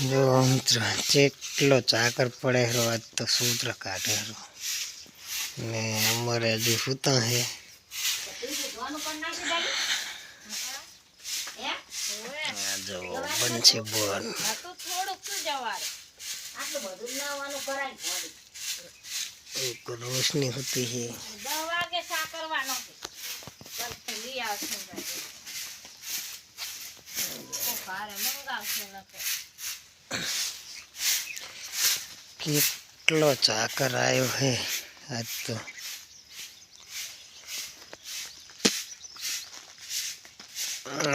જો મિત્ર, જેટલો ચાકર પડે હરો, આજ તો સૂત્ર કાઢે હરો. ને અમારે હજુ સૂતા હે. જો બનશે બોન રોશની હોતી હે. કેટલો ચાકર આવ્યો હે? આજ તો.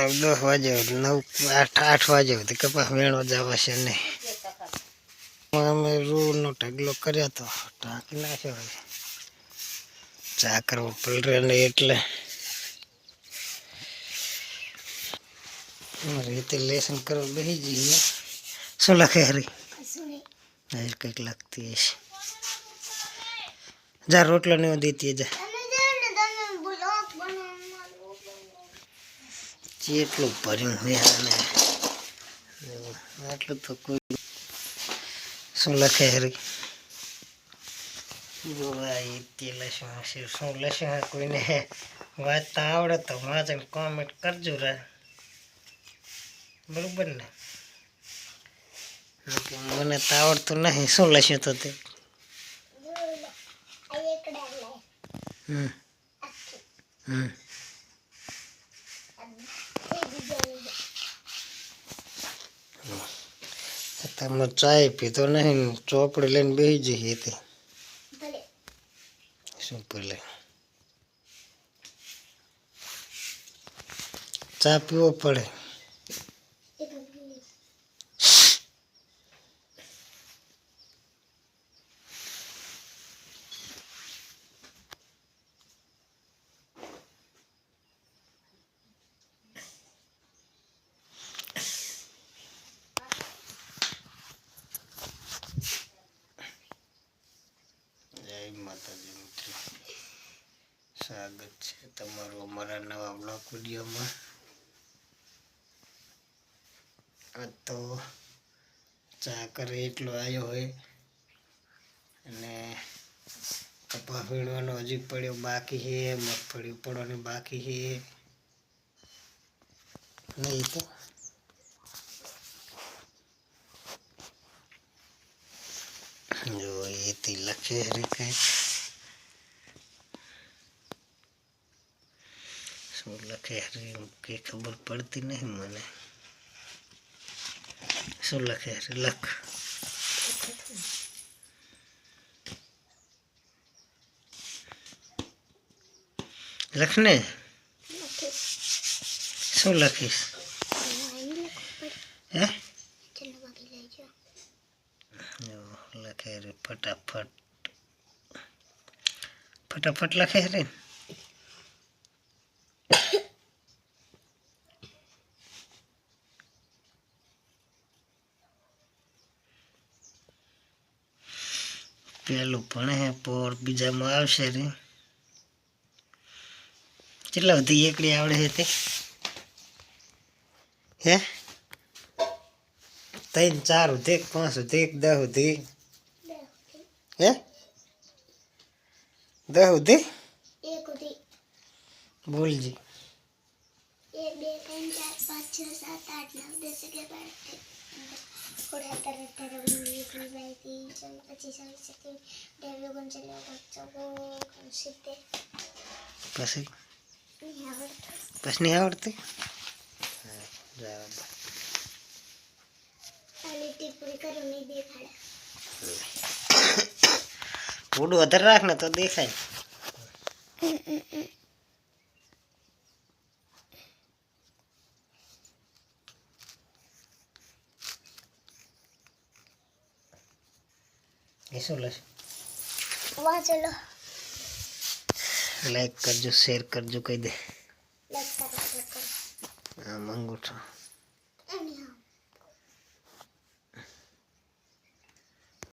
દસ વાગે, નવ, આઠ આઠ વાગે સુધી કપાસ વેણવા જવા છે નહીં અમે રૂનો ઢગલો કર્યો તો ટાંકી નાખ્યો હવે. ચાકર પલરે ને એટલે. રીતે લેસન કરવા બેસી જઈએ. શું લખે હરી હરી કંઈક લખતી હશે જા રોટલો ને દેતી જા જેટલું ભર્યું હોય આને આટલું તો કોઈ શું લખે હરી શું લશે કોઈને વાંચતા આવડે તો વાંચીને કોમેન્ટ કરજો રા બરોબર ને મને તો આવડતું નહીં. શું લખ્યું તો તે? તમે ચાય પીતો નહીં, ચોપડી લઈને બેસી જઈએ તે. શું ભલે ચા પીવો પડે. સ્વાગત છે તમારું અમારા નવા બ્લોક વિડીયોમાં. આ તો ચા કરે એટલો આવ્યો હોય અને કપા વીણવાનો હજી પડ્યો બાકી છે મગફળી પડવાની બાકી છે. નહીં તો જો એથી લખે રે કંઈક. શું લખે હરી કે ખબર પડતી નહીં મને શું લખે હરી લખ લખને શું લખીશ હે જો લખે રે ફટાફટ ફટાફટ લખે રે પેલું ભણે હે પોર બીજામાં આવશે રે કેટલા બધી એકડી આવડે છે તે? હે? ત્રણ ચાર સુધી પાંચ સુધી દસ સુધી. હે? દસ સુધી? બોલજી એક બે ત્રણ ચાર પાંચ છ સાત આઠ નવ દસ અગિયાર બાર ચોવીસ પચીસ છવ્વીસ સત્યાવીસ અઠ્યાવીસ ઓગણચાલીસ ચોપન સિત્તેર પછી પછી નહીં આવડતી થોડું વધારે રાખ ને તો દેખાય એ શું લશે વાંચો લો લાઈક કરજો શેર કરજો કહી દે લાઈક કરો મંગુઠો